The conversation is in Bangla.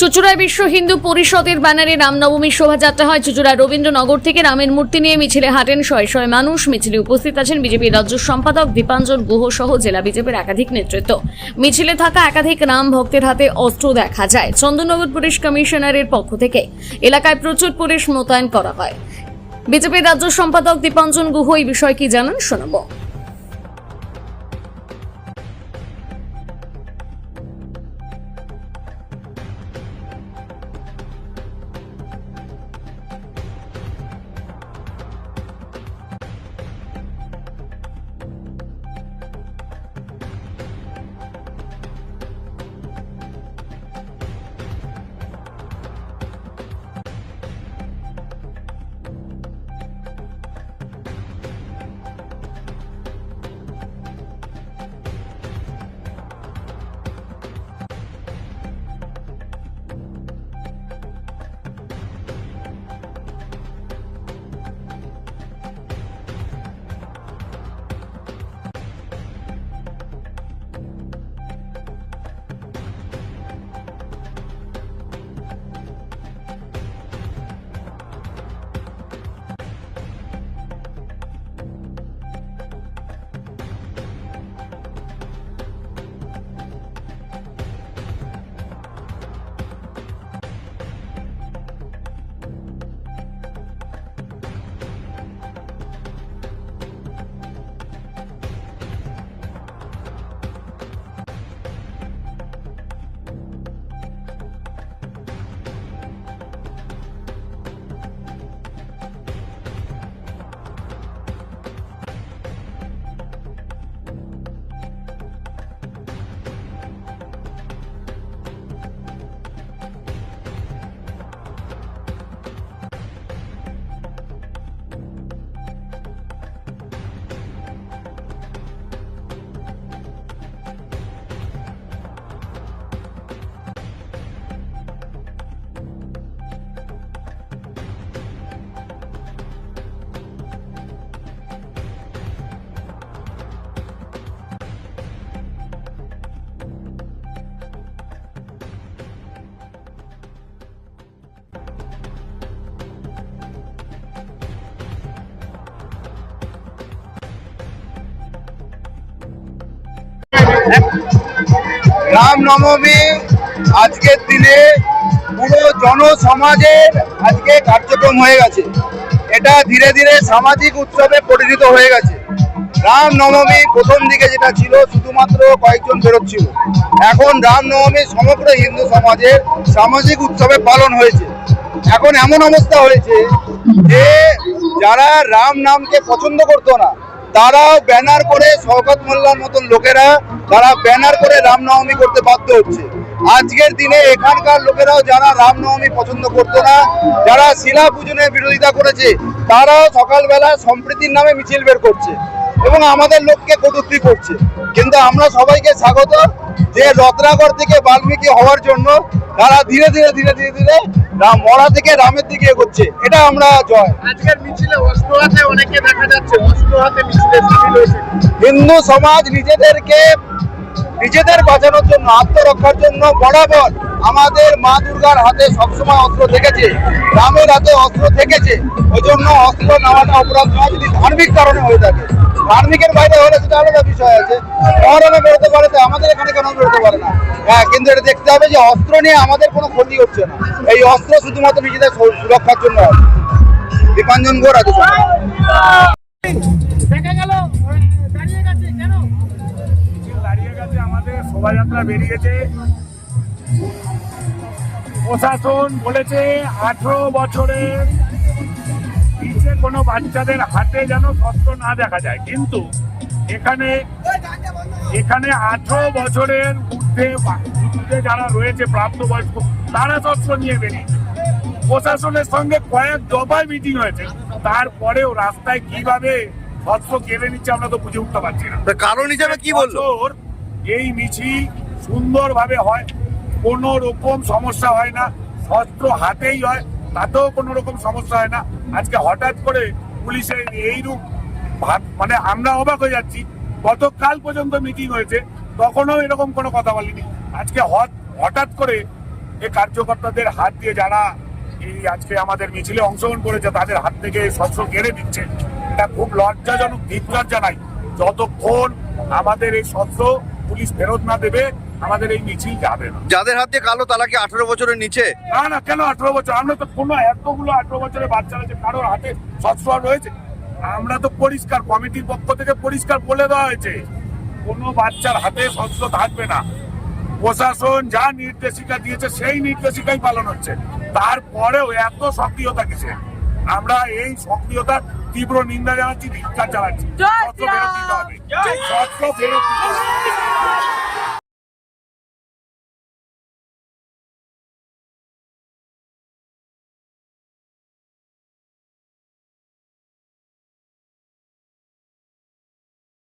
চুচুড়ায় বিশ্ব হিন্দু পরিষদের ব্যানারে রামনবমীর শোভাযাত্রা হয়। চুচুড়া রবীন্দ্রনগর থেকে রামের মূর্তি নিয়ে মিছিলে হাঁটেন শয়ে শয়ে মানুষ। মিছিলে উপস্থিত আছেন বিজেপির রাজ্য সম্পাদক দীপাঞ্জন গুহ সহ জেলা বিজেপির একাধিক নেতৃত্ব। মিছিলে থাকা একাধিক রাম ভক্তের হাতে অস্ত্র দেখা যায়। চন্দননগর পুলিশ কমিশনারের পক্ষ থেকে এলাকায় প্রচুর পুলিশ মোতায়েন করা হয়। বিজেপির রাজ্য সম্পাদক দীপাঞ্জন গুহ এই বিষয়ে কি জানান শোনাবো। রামনবমী আজকের দিনে পুরো জনসমাজের আজকে কার্যক্রম হয়ে গেছে। এটা ধীরে ধীরে সামাজিক উৎসবে পরিণত হয়ে গেছে। রামনবমী প্রথম দিকে যেটা ছিল, শুধুমাত্র কয়েকজন বেরোচ্ছিল এখন রামনবমী সমগ্র হিন্দু সমাজের সামাজিক উৎসবে পালন হয়েছে। এখন এমন অবস্থা হয়েছে যে যারা রাম নামকে পছন্দ করতো না তারাও ব্যানার করে শওকত মোল্লার মতন লোকেরা, তারা ব্যানার করে রামনবমী করতে বাধ্য হচ্ছে। আজকের দিনে এখানকার লোকেরাও যারা রামনবমী পছন্দ করতো না, যারা শিলা পূজনের বিরোধিতা করেছে, তারাও সকালবেলা সম্প্রীতির নামে মিছিল বের করছে। এবং আমাদের লোককে কটূক্তি করছে। কিন্তু আমরা সবাইকে স্বাগত যে রত্নাগর থেকে বাল্মীকি হওয়ার জন্য তারা ধীরে ধীরে ধীরে ধীরে ধীরে রাম মরা থেকে রামের দিকে এগোচ্ছে। এটা আমরা জয়। আজকের মিছিলে অস্ত্র হাতে অনেকে দেখা যাচ্ছে। অস্ত্র হাতে মিছিলে সামিল হয়েছে। হিন্দু সমাজ নিজেদেরকে নিজেদের বাঁচানোর জন্য আত্মরক্ষার জন্য বরাবর আমাদের মা দুর্গার হাতে সবসময় অস্ত্র থেকেছে। রামের হাতে অস্ত্র থেকেছে। ওই জন্য অস্ত্র নেওয়াটা অপরাধ নয় যদি ধার্মিক কারণে হয়ে থাকে। ধার্মিকের বাইরে হলে সেটা আলাদা বিষয় আছে। মহরমে বেরোতে পারে তো আমাদের এখানে কেন বেরোতে পারে না? হ্যাঁ কিন্তু এটা দেখতে হবে যে অস্ত্র নিয়ে আমাদের কোনো ক্ষতি হচ্ছে না। এই অস্ত্র শুধুমাত্র নিজেদের সুরক্ষার জন্য হবে দীপাঞ্জন গোর আছে দেখা গেল। দাঁড়িয়ে গেছে কেন? দাঁড়িয়ে গেছে আমাদের শোভাযাত্রা বেরিয়েছে। প্রশাসন বলেছে আঠারো বছরের নিচে কোনো বাচ্চাদের হাতে যেন শস্ত্র না দেখা যায়। কিন্তু এখানে এখানে আঠারো বছরের ঊর্ধ্বে ঊর্ধ্বে যারা রয়েছে প্রাপ্তবয়স্ক তারা শস্ত্র নিয়ে বেরিয়েছে। প্রশাসনের সঙ্গে কয়েক দফায় মিটিং হয়েছে। তারপরেও রাস্তায় কীভাবে শস্ত্র কেড়ে নিচ্ছে আমরা তো বুঝে উঠতে পারছি না। কারণ হিসাবে কি বলল? এই মিছিল সুন্দরভাবে হয়। কোনো রকম সমস্যা হয় না শস্ত্র হাতেই হয়, তাতেও কোনো রকম সমস্যা হয় না। আজকে হঠাৎ করে পুলিশের এইরূপ মানে আমরা অবাক হয়ে যাচ্ছি। গতকাল পর্যন্ত মিটিং হয়েছে, তখনও এরকম কোনো কথা বলিনি। আজকে হঠাৎ করে এই কার্যকর্তাদের হাত দিয়ে যারা এই আজকে আমাদের মিছিলে অংশগ্রহণ করেছে, তাদের হাত থেকে শস্য কেড়ে দিচ্ছে এটা খুব লজ্জাজনক দিক লজ্জা নাই যতক্ষণ আমাদের এই শস্য পুলিশ ফেরত না দেবে আমাদের এই মিছিল যাবে না যাদের হাতে কালো তারা কি আঠারো বছরের নিচে না না কেন আঠারো বছর? আমরা তো কোনো এতগুলো আঠারো বছরের বাচ্চারা যে কারোর হাতে আর রয়েছে। আমরা তো পরিষ্কার কমিটির পক্ষ থেকে পরিষ্কার বলে দেওয়া হয়েছে কোনো বাচ্চার হাতে শস্য থাকবে না। প্রশাসন যা নির্দেশিকা দিয়েছে সেই নির্দেশিকাই পালন হচ্ছে। তারপরেও এত সক্রিয়তা কিসে আমরা এই সক্রিয়তার তীব্র নিন্দা জানাচ্ছি ধিক্কার জানাচ্ছি। শস্য ফেরত দিতে হবে। শস্য ফেরত দিতে হবে।